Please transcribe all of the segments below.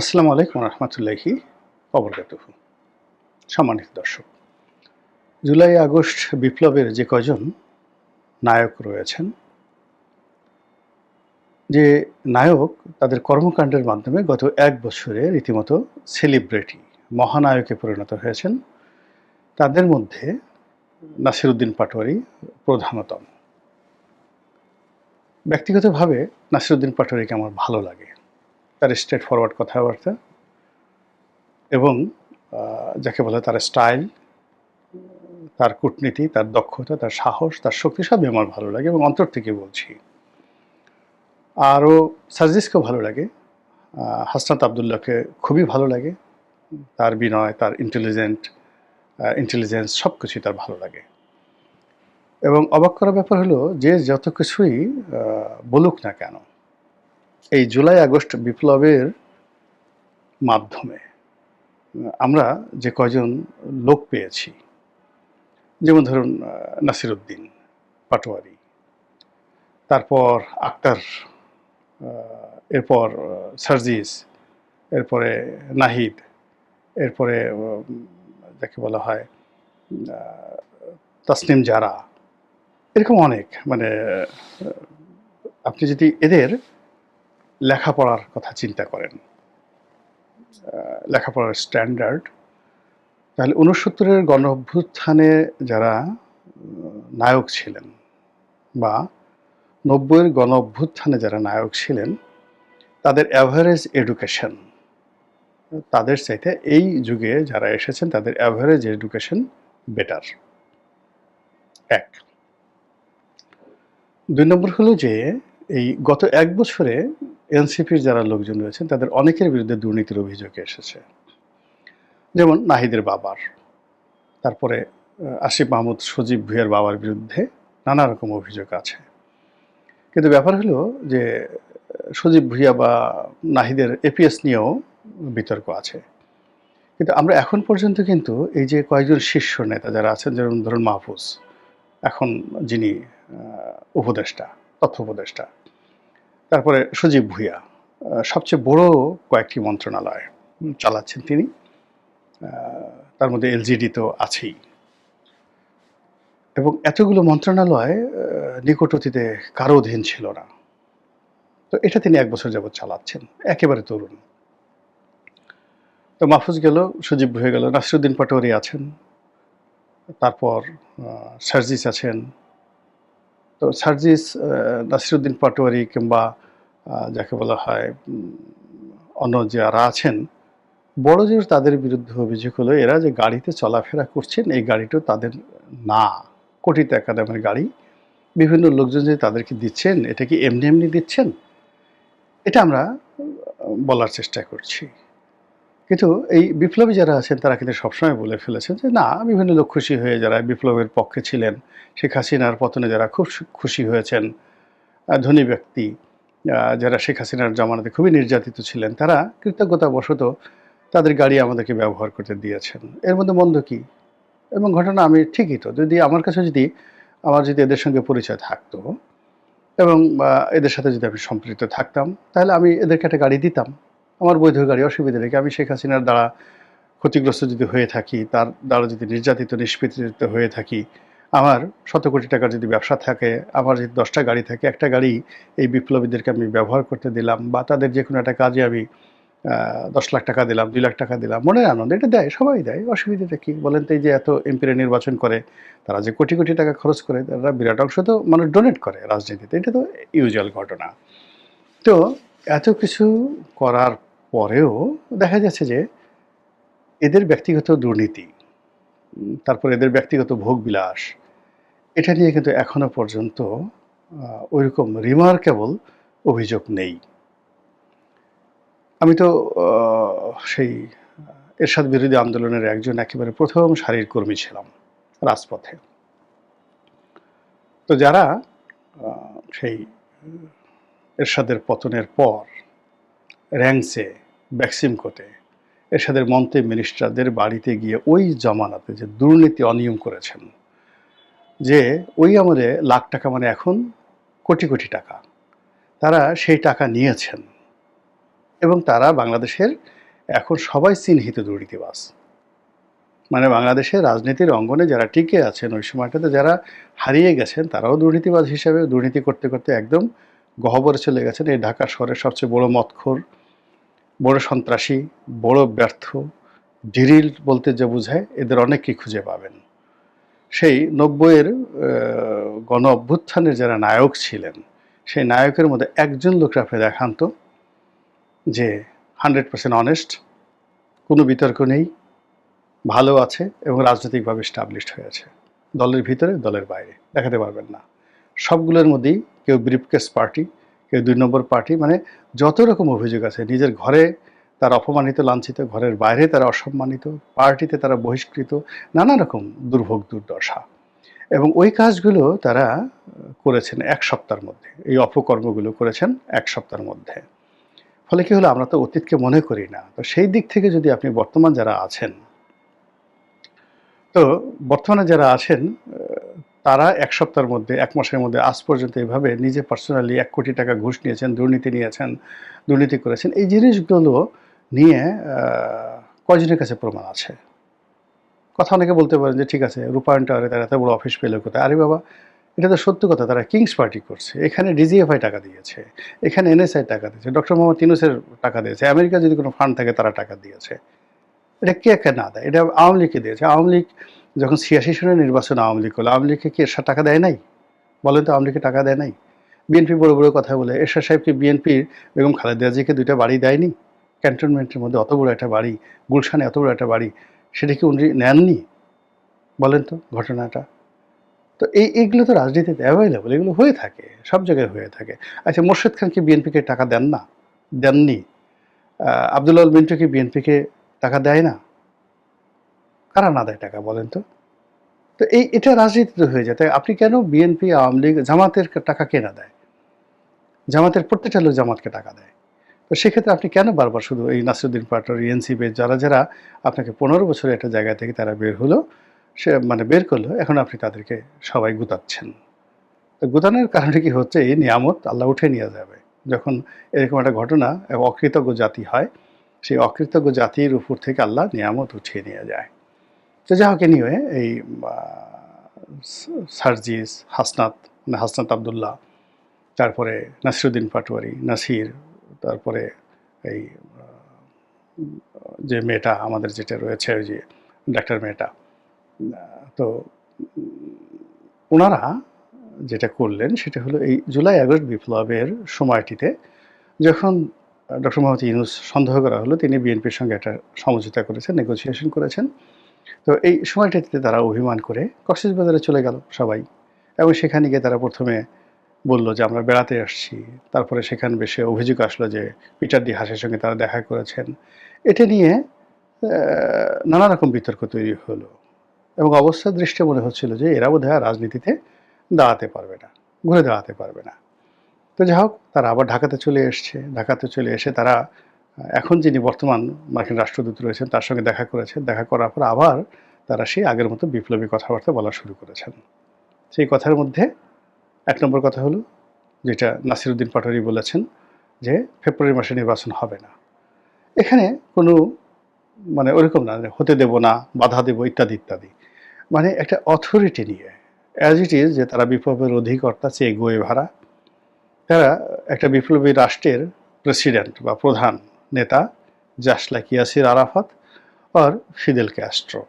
আসসালামু আলাইকুম রহমতুল্লাহি অবরকাত সম্মানিত দর্শক, জুলাই, আগস্ট বিপ্লবের যে কজন নায়ক রয়েছেন, যে নায়ক তাদের কর্মকাণ্ডের মাধ্যমে গত এক বছরে রীতিমতো সেলিব্রিটি, মহানায়কে পরিণত হয়েছেন, তাদের মধ্যে নাসিরুদ্দিন পাটোয়ারি প্রধানতম। ব্যক্তিগতভাবে নাসিরুদ্দিন পাটোয়ারিকে আমার ভালো লাগে। তার স্ট্রেট ফরওয়ার্ড কথাবার্তা এবং যাকে বলে তার স্টাইল তার কূটনীতি, তার দক্ষতা, তার সাহস, তার শক্তি সবই আমার ভালো লাগে এবং অন্তর থেকে বলছি। আরও সার্জিসকেও ভালো লাগে হাসনাত আবদুল্লাহকে খুবই ভালো লাগে, তার বিনয়, তার ইন্টেলিজেন্ট ইন্টেলিজেন্স সব কিছুই তার ভালো লাগে। এবং অবাক করার ব্যাপার হলো যে যত কিছুই বলুক না কেন এই জুলাই, আগস্ট বিপ্লবের মাধ্যমে আমরা যে কয়জন লোক পেয়েছি, যেমন ধরুন নাসিরুদ্দিন পাটোয়ারি, তারপর আক্তার এরপর সার্জিস, এরপরে নাহিদ, এরপরে যাকে বলা হয় তাসনিম জারা, এরকম অনেক মানে আপনি যদি এদের লেখাপড়ার কথা চিন্তা করেন লেখাপড়ার স্ট্যান্ডার্ড। তাহলে উনসত্তরের গণ অভ্যুত্থানে যারা নায়ক ছিলেন বা নব্বইয়ের গণ অভ্যুত্থানে যারা নায়ক ছিলেন, তাদের অ্যাভারেজ এডুকেশন তাদের চাইতে এই যুগে যারা এসেছেন, তাদের অ্যাভারেজ এডুকেশন বেটার এক। দুই নম্বর হলো যে, এই গত এক বছরে এনসিপির যারা লোকজন রয়েছেন, তাদের অনেকের বিরুদ্ধে দুর্নীতির অভিযোগ এসেছে। যেমন নাহিদের বাবার। তারপরে আসিফ মাহমুদ সজীব ভুইয়ার বাবার বিরুদ্ধে নানা রকম অভিযোগ আছে। কিন্তু ব্যাপার হলো যে, সজীব ভুইয়া বা নাহিদের এপিএস নিয়েও বিতর্ক আছে। কিন্তু আমরা এখন পর্যন্ত কিন্তু এই যে কয়েকজন শীর্ষ নেতা যারা আছেন, যেমন ধরুন মাহফুজ, এখন যিনি উপদেষ্টা, তথ্য উপদেষ্টা তারপরে সজীব ভুইয়া সবচেয়ে বড় কয়েকটি মন্ত্রণালয় চালাচ্ছেন তিনি। তার মধ্যে এলজিডি তো আছেই। এবং এতগুলো মন্ত্রণালয় নিকট অতীতে কারও অধীন ছিল না। তো এটা তিনি এক বছর যাবৎ চালাচ্ছেন, একেবারে তরুণ। তো মাহফুজ গেল, সজীব হয়ে গেল, নাসিরুদ্দিন পাটোয়ারি আছেন, তারপর সার্জিস আছেন তো সার্জিস নাসিরুদ্দিন পাটোয়ারি কিংবা যাকে বলা হয় অন্য যারা আছেন, বড় জোর তাদের বিরুদ্ধে অভিযোগ হলো, এরা যে গাড়িতে চলাফেরা করছেন, এই গাড়িটা তাদের না। কোটি টাকা গাড়ি, বিভিন্ন লোকজন যে তাদেরকে দিচ্ছেন, এটা কি এমনি এমনি দিচ্ছেন? এটা আমরা বলার চেষ্টা করছি। কিন্তু এই বিপ্লবী যারা আছেন, তারা কিন্তু সবসময় বলে ফেলেছেন যে, না বিভিন্ন লোক খুশি হয়ে যারা বিপ্লবের পক্ষে ছিলেন, শেখ হাসিনার পতনে যারা খুব খুশি হয়েছেন ধনী ব্যক্তি যারা শেখ হাসিনার জামানাতে খুবই নির্যাতিত ছিলেন, তারা কৃতজ্ঞতাবশত তাদের গাড়ি আমাদেরকে ব্যবহার করতে দিয়েছেন। এর মধ্যে মন্দ কি? এবং ঘটনা আমি ঠিকই তো, যদি আমার কাছে যদি, আমার যদি এদের সঙ্গে পরিচয় থাকতো এবং এদের সাথে যদি আমি সম্পৃক্ত থাকতাম, তাহলে আমি এদেরকে একটা গাড়ি দিতাম। আমার বৈধ গাড়ি অসুবিধা নেই, আমি শেখ হাসিনার দ্বারা ক্ষতিগ্রস্ত যদি হয়ে থাকি, তার দ্বারা যদি নির্যাতিত নিষ্পীড়িত হয়ে থাকি, আমার শত কোটি টাকার যদি ব্যবসা থাকে, আমার যদি দশটা গাড়ি থাকে, একটা গাড়ি এই বিপ্লবীদেরকে আমি ব্যবহার করতে দিলাম বা তাদের যে কোনো একটা কাজে আমি দশ লাখ টাকা দিলাম, দুই লাখ টাকা দিলাম মনের আনন্দ, এটা দেয়, সবাই দেয়, অসুবিধাটা কি? বলেন তো এই যে এত এমপিরা নির্বাচন করে, তারা যে কোটি কোটি টাকা খরচ করে, তারা বিরাট অংশ তো মানুষ ডোনেট করে রাজনীতিতে, এটা তো ইউজুয়াল ঘটনা। তো এত কিছু করার পরেও দেখা যাচ্ছে যে এদের ব্যক্তিগত দুর্নীতি, তারপর এদের ব্যক্তিগত ভোগবিলাস এটা নিয়ে কিন্তু এখনও পর্যন্ত ওইরকম রিমার্কেবল অভিযোগ নেই। আমি তো সেই এরশাদ বিরোধী আন্দোলনের একজন একেবারে প্রথম সারির কর্মী ছিলাম রাজপথে। তো যারা সেই এরশাদের পতনের পর র্যাংসে ব্যাক্সিমকোতে এরশাদের মন্ত্রী মিনিস্টারদের বাড়িতে গিয়ে ওই জমানাতে যে দুর্নীতি অনিয়ম করেছেন, যে ওই আমলে লাখ টাকা মানে এখন কোটি কোটি টাকা, তারা সেই টাকা নিয়েছেন এবং তারা বাংলাদেশের এখন সবাই চিহ্নিত দুর্নীতিবাজ। মানে বাংলাদেশের রাজনীতির অঙ্গনে যারা টিকে আছেন ওই সময়টাতে যারা হারিয়ে গেছেন, তারাও দুর্নীতিবাজ হিসেবে দুর্নীতি করতে করতে একদম গহ্বরে চলে গেছেন। এই ঢাকা শহরের সবচেয়ে বড় মৎখোর বড় সন্ত্রাসী, বড় ব্যর্থ, ডিরিল বলতে যে বোঝায়, এদের অনেককেই খুঁজে পাবেন। সেই নব্বইয়ের গণ অভ্যুত্থানের যারা নায়ক ছিলেন, সেই নায়কের মধ্যে একজন লোককে আপনি দেখান তো যে হান্ড্রেড পার্সেন্ট অনেস্ট কোনো বিতর্ক নেই, ভালো আছে এবং রাজনৈতিকভাবে স্টাবলিশড হয়েছে দলের ভিতরে, দলের বাইরে, দেখাতে পারবেন না। সবগুলোর মধ্যেই কেউ ব্রিফকেস পার্টি কেউ দুই নম্বর পার্টি মানে যত রকম অভিযোগ আছে, নিজের ঘরে তারা অপমানিত, লাঞ্ছিত, ঘরের বাইরে তারা অসম্মানিত, পার্টিতে তারা বহিষ্কৃত, নানা রকম দুর্ভোগ, দুর্দশা। এবং ওই কাজগুলো তারা করেছেন এক সপ্তাহের মধ্যে, এই অপকর্মগুলো করেছেন এক সপ্তাহের মধ্যে। ফলে কী হলো, আমরা তো অতীতকে মনে করি না। তো সেই দিক থেকে যদি আপনি বর্তমান যারা আছেন, তো বর্তমানে যারা আছেন তারা এক সপ্তাহের মধ্যে, এক মাসের মধ্যে আজ পর্যন্ত এভাবে নিজে পার্সোনালি এক কোটি টাকা ঘুষ নিয়েছেন, দুর্নীতি নিয়েছেন, দুর্নীতি করেছেন। এই জিনিসগুলো নিয়ে কয়জনের কাছে প্রমাণ আছে? কথা অনেকে বলতে পারেন যে, ঠিক আছে, রূপায়ণ টাওয়ারে তারা এত বড় অফিস পেলে কোথায়? আরে বাবা, এটা তো সত্য কথা, তারা কিংস পার্টি করছে। এখানে ডিজিএফআই টাকা দিয়েছে, এখানে এনএসআই টাকা দিয়েছে ডক্টর মোহাম্মদ ইউনুসের টাকা দিয়েছে আমেরিকা যদি কোনো ফান্ড থাকে, তারা টাকা দিয়েছে। এটা কে কে না দেয়? এটা আওয়ামী লীগকে দিয়েছে। আওয়ামী লীগ যখন ছিয়াশি সনের নির্বাচন আওয়ামী লীগ হলো আওয়ামী লীগকে কি এরশাদ টাকা দেয় নাই? বলেন তো আওয়ামী লীগকে টাকা দেয় নাই। বিএনপি বড় বড় কথা বলে এরশাদ সাহেবকে বিএনপির বেগম খালেদা জিকে দুইটা বাড়ি দেয়নি? ক্যান্টনমেন্টের মধ্যে অত বড় একটা বাড়ি গুলশানে অত বড় একটা বাড়ি সেটা কি উনি নেননি? বলেন তো ঘটনাটা। তো এই এইগুলো তো রাজনীতিতে অ্যাভেলেবল এগুলো হয়ে থাকে সব জায়গায় হয়ে থাকে। আচ্ছা মোর্শেদ খানকে বিএনপিকে টাকা দেন না? দেননি। আহ, আব্দুল আল মিন্টুকে বিএনপিকে টাকা দেয় না? কারা না দেয় টাকা বলেন তো? তো এই, এটা রাজনীতিতে হয়ে যায়। তাই আপনি কেন বিএনপি আওয়ামী লীগ, জামাতের টাকা কে না দেয়? জামাতের প্রত্যেকটা লোক জামাতকে টাকা দেয়। তো সেক্ষেত্রে আপনি কেন বারবার শুধু এই নাসিরুদ্দিন পাটোয়ারি এনসিপি যারা যারা আপনাকে পনেরো বছরের একটা জায়গা থেকে তারা বের হলো, সে মানে বের করল, এখন আপনি তাদেরকে সবাই গুতাচ্ছেন। তো গুতানোর কারণে কি হচ্ছে? এই নিয়ামত আল্লাহ উঠে নিয়ে যাবে। যখন এরকম একটা ঘটনা, অকৃতজ্ঞ জাতি হয়, সেই অকৃতজ্ঞ জাতির উপর থেকে আল্লাহ নিয়ামত উঠিয়ে নিয়ে যায়। তো যা হোক নিয়ে এই সার্জিস, হাসনাত মানে হাসনাত আবদুল্লাহ, তারপরে নাসিরুদ্দিন পাটোয়ারি, নাসির, তারপরে এই, যে মেয়েটা আমাদের যেটা রয়েছে, ওই যে ডাক্তার মেয়েটা, তো ওনারা যেটা করলেন সেটা হলো এই জুলাই আগস্ট বিপ্লবের সময়টিতে যখন ডক্টর মোহাম্মদ ইউনুস সন্দেহ করা হলো, তিনি বিএনপির সঙ্গে একটা সমঝোতা করেছেন নেগোসিয়েশন করেছেন। তো এই সময়টাতে তারা অভিমান করে কক্সবাজারে চলে গেল সবাই। এবং সেখানে গিয়ে তারা প্রথমে বলল যে, আমরা বেড়াতে আসছি। তারপরে সেখানে বেশি অভিযোগ আসলো যে, পিটার ডি হাসের সঙ্গে তারা দেখা করেছেন। এটা নিয়ে নানা রকম বিতর্ক তৈরি হলো। এবং অবস্থার দৃষ্টে মনে হচ্ছিল যে, এরা বোধ রাজনীতিতে দাঁড়াতে পারবে না, ঘুরে দাঁড়াতে পারবে না। তো যাই হোক, তারা আবার ঢাকাতে চলে এসছে। ঢাকাতে চলে এসে তারা এখন যিনি বর্তমান মার্কিন রাষ্ট্রদূত রয়েছেন, তার সঙ্গে দেখা করেছেন দেখা করার পর আবার তারা সেই আগের মতো বিপ্লবী কথাবার্তা বলা শুরু করেছেন। সেই কথার মধ্যে এক নম্বর কথা হলো, যেটা নাসিরুদ্দিন পাটোয়ারি বলেছেন যে ফেব্রুয়ারি মাসে নির্বাচন হবে না। এখানে কোনো মানে ওরকম না হতে দেব না, বাধা দেব, ইত্যাদি ইত্যাদি। মানে একটা অথরিটি নিয়ে অ্যাজ ইট ইজ যে তারা বিপ্লবের অধিকর্তা, চেয়ে গোয়ে ভাড়া। তারা একটা বিপ্লবী রাষ্ট্রের প্রেসিডেন্ট বা প্রধান নেতা জাসলা ইয়াসির আরাফাত আর ফিদেল ক্যাস্ট্রো।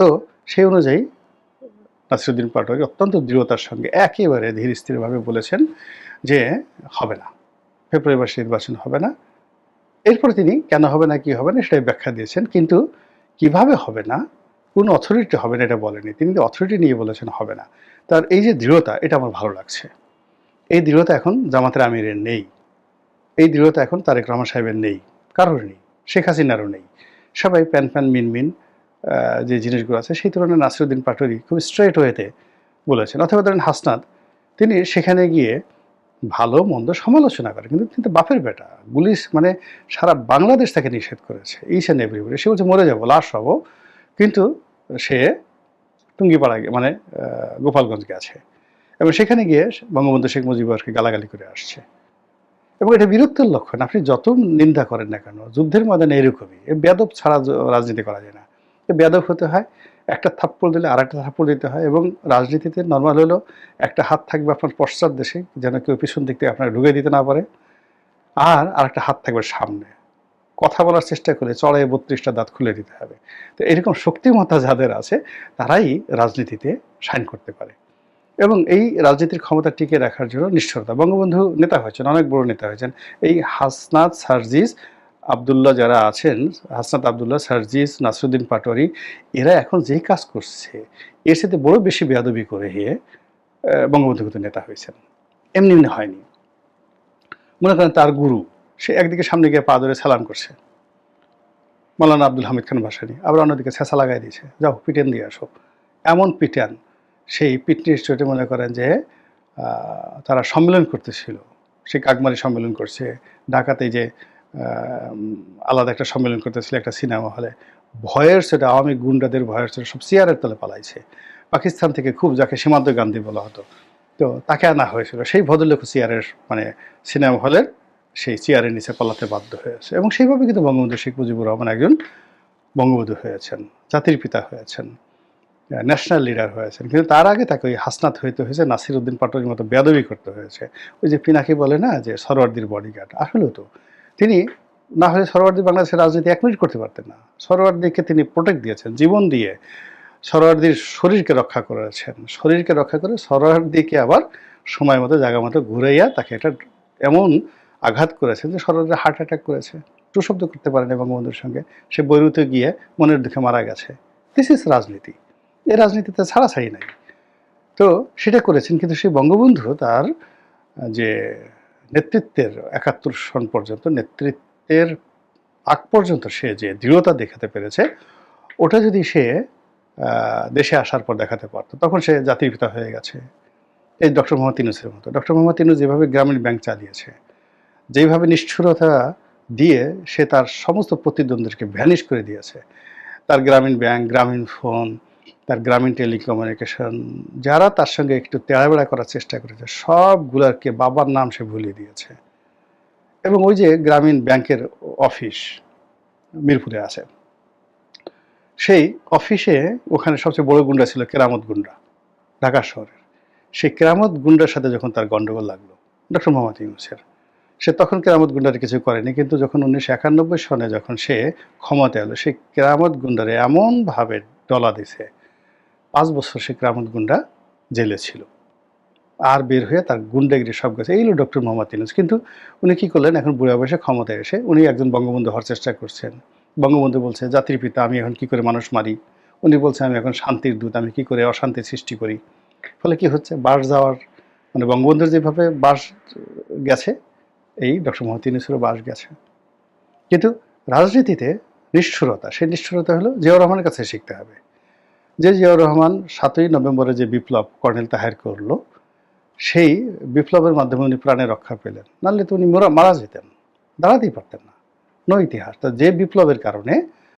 তো সেই অনুযায়ী নাসিরুদ্দিন পাটোয়ারি অত্যন্ত দৃঢ়তার সঙ্গে একেবারে ধীর স্থিরভাবে বলেছেন যে হবে না, ফেব্রুয়ারি মাসে নির্বাচন হবে না। এরপরে তিনি কেন হবে না, কি হবে না সেটাই ব্যাখ্যা দিয়েছেন। কিন্তু কীভাবে হবে না, কোন অথরিটি হবে না এটা বলেনি তিনি অথরিটি নিয়ে বলেছেন হবে না, তার এই যে দৃঢ়তা এটা আমার ভালো লাগছে। এই দৃঢ়তা এখন জামাতের আমিরের নেই। এই দৃঢ়তা এখন তারেক রহমান সাহেবের নেই, কারোর নেই, শেখ হাসিনারও নেই। সবাই প্যান প্যান মিন মিন যে জিনিসগুলো আছে, সেই তুলনায় নাসিরুদ্দিন পাটোয়ারি খুব স্ট্রেট ওয়েতে বলেছেন। অথবা ধরেন হাসনাত, তিনি সেখানে গিয়ে ভালো, মন্দ সমালোচনা করে কিন্তু কিন্তু বাপের বেটা। পুলিশ মানে সারা বাংলাদেশ তাকে নিষেধ করেছে ইস অ্যান্ড এভরিবডি সে বলছে, মরে যাব, লাশ হব কিন্তু সে টুঙ্গিপাড়া মানে গোপালগঞ্জ গেছে এবং সেখানে গিয়ে বঙ্গবন্ধু শেখ মুজিবুরকে গালাগালি করে আসছে। এবং এটা বীরত্বের লক্ষণ। আপনি যত নিন্দা করেন না কেন, যুদ্ধের ময়দানে এরকমই। এ বেদব ছাড়া রাজনীতি করা যায় না। এ বেদব হতে হয়, একটা থাপ্পড় দিলে আর একটা থাপ্পড় দিতে হয় এবং রাজনীতিতে নর্মাল হলো, একটা হাত থাকবে আপনার পশ্চাৎ দেশে, যেন কেউ পিছন দিক থেকে আপনাকে ঢুকে দিতে না পারে। আর আরেকটা হাত থাকবে সামনে। কথা বলার চেষ্টা করে চড়াই বত্রিশটা দাঁত খুলে দিতে হবে। তো এরকম শক্তিমত্তা যাদের আছে, তারাই রাজনীতিতে সাইন করতে পারে। এবং এই রাজনীতির ক্ষমতা টিকে রাখার জন্য নিশ্চয়তা বঙ্গবন্ধু নেতা হয়েছেন, অনেক বড় নেতা হয়েছেন। এই হাসনাত সার্জিস আবদুল্লাহ যারা আছেন, হাসনাত আবদুল্লাহ, সার্জিস, নাসরুদ্দিন পাটোয়ারি, এরা এখন যেই কাজ করছে, এর সাথে বড় বেশি বেয়াদবি করে গিয়ে বঙ্গবন্ধু কিন্তু নেতা হয়েছেন। এমনি এমনি হয়নি। মনে করেন তার গুরু, সে একদিকে সামনে গিয়ে পা ধরে সালাম করছে। মৌলানা আব্দুল হামিদ খান ভাসানি, আবার অন্যদিকে ছেঁচা লাগাই দিয়েছে। যাও, পিটেন দিয়ে আসো। এমন পিটান সেই পিটনি স্টেটে মনে করেন যে তারা সম্মেলন করতেছিল। সে কাকমারি সম্মেলন করছে। ঢাকাতে যে আলাদা একটা সম্মেলন করতেছিল একটা সিনেমা হলে। ভয়ের সেটা আওয়ামী গুন্ডাদের ভয়ের সেটা সব সিয়ারের তলে পালাইছে। পাকিস্তান থেকে খুব যাকে সীমান্ত গান্ধী বলা হতো। তো তাকে আনা হয়েছিল। সেই ভদ্রলোক সিয়ারের মানে সিনেমা হলের সেই চেয়ারের নিচে পালাতে বাধ্য হয়েছে এবং সেইভাবে কিন্তু বঙ্গবন্ধু শেখ মুজিবুর রহমান একজন বঙ্গবন্ধু হয়েছেন জাতির পিতা হয়েছেন ন্যাশনাল লিডার হয়েছেন। কিন্তু তার আগে তাকে ওই হাসনাত হইতে হয়েছে নাসির উদ্দিন পাটোয়ারির মতো বেদবি করতে হয়েছে। ওই যে পিনাকি বলে না, যে সরওয়ার্দির বডিগার্ড আসলেও তো। তিনি না হলে সরওয়ার্দি বাংলাদেশের রাজনীতি এক মিনিট করতে পারতেন না। সরওয়ার্দিকে তিনি প্রোটেক্ট দিয়েছেন, জীবন দিয়ে সরওয়ার্দির শরীরকে রক্ষা করেছেন। শরীরকে রক্ষা করে সরওয়ার্দিকে আবার সময় মতো, জায়গা মতো ঘুরাইয়া তাকে একটা এমন আঘাত করেছেন যে সরওয়ার্দি হার্ট অ্যাটাক করেছে। টু শব্দ করতে পারেনি বঙ্গবন্ধুর সঙ্গে। সে বৈরুতে গিয়ে মনের দুঃখে মারা গেছে। দিস ইজ রাজনীতি। এই রাজনীতিতে ছাড়া ছাড়াছাড়ি নাই। তো সেটা করেছেন, কিন্তু সেই বঙ্গবন্ধু তার যে নেতৃত্বের একাত্তর সন পর্যন্ত, নেতৃত্বের আগ পর্যন্ত সে যে দৃঢ়তা দেখাতে পেরেছে, ওটা যদি সে দেশে আসার পর দেখাতে পারতো, তখন সে জাতির পিতা হয়ে গেছে। এই ডক্টর মোহাম্মদ ইনুসের মতো। ডক্টর মোহাম্মদ ইনুস যেভাবে গ্রামীণ ব্যাংক চালিয়েছে, যেভাবে নিষ্ঠুরতা দিয়ে সে তার সমস্ত প্রতিদ্বন্দ্বীকে ভ্যানিশ করে দিয়েছে, তার গ্রামীণ ব্যাংক, গ্রামীণ ফোন তার গ্রামীণ টেলিকমিউনিকেশন যারা তার সঙ্গে একটু তেড়াবেড়া করার চেষ্টা করেছে, সবগুলারকে বাবার নাম সে ভুলিয়ে দিয়েছে। এবং ওই যে গ্রামীণ ব্যাংকের অফিস মিরপুরে আছে, সেই অফিসে ওখানে সবচেয়ে বড় গুন্ডা ছিল কেরামত গুন্ডা, ঢাকা শহরের। সেই কেরামত গুন্ডার সাথে যখন তার গন্ডগোল লাগল, ডক্টর মোহাম্মদ ইউনুসের, সে তখন কেরামত গুন্ডার কিছু করেনি, কিন্তু যখন উনিশশো একানব্বই সনে যখন সে ক্ষমতা এলো, সেই কেরামত গুন্ডারে এমনভাবে ডলা দিছে পাঁচ বছর সে কেরামত গুন্ডা জেলে ছিল। আর বের হয়ে তার গুন্ডাগিরি সব গেছে এইগুলো ডক্টর মোহাম্মদ ইউনুস। কিন্তু উনি কী করলেন? এখন বুড়া বয়সে ক্ষমতায় এসে উনি একজন বঙ্গবন্ধু হওয়ার চেষ্টা করছেন। বঙ্গবন্ধু বলছে, জাতির পিতা, আমি এখন কি করে মানুষ মারি? উনি বলছে, আমি এখন শান্তির দূত, আমি কি করে অশান্তি সৃষ্টি করি? ফলে কি হচ্ছে? বাস যাওয়ার মানে বঙ্গবন্ধুর যেভাবে বাস গেছে, এই ডক্টর মোহাম্মদ ইউনুসেরও বাস গেছে। কিন্তু রাজনীতিতে নিষ্ঠুরতা, সেই নিষ্ঠুরতা হলো জিয়াউর রহমানের কাছে শিখতে হবে। যে জিয়াউর রহমান সাতই নভেম্বরে যে বিপ্লব কর্নেল তাহের করল, সেই বিপ্লবের মাধ্যমে উনি প্রাণে রক্ষা পেলেন। নাহলে তো উনি মরা- যেতেন, দাঁড়াতেই পারতেন না। নো ইতিহাস। তা যে বিপ্লবের কারণে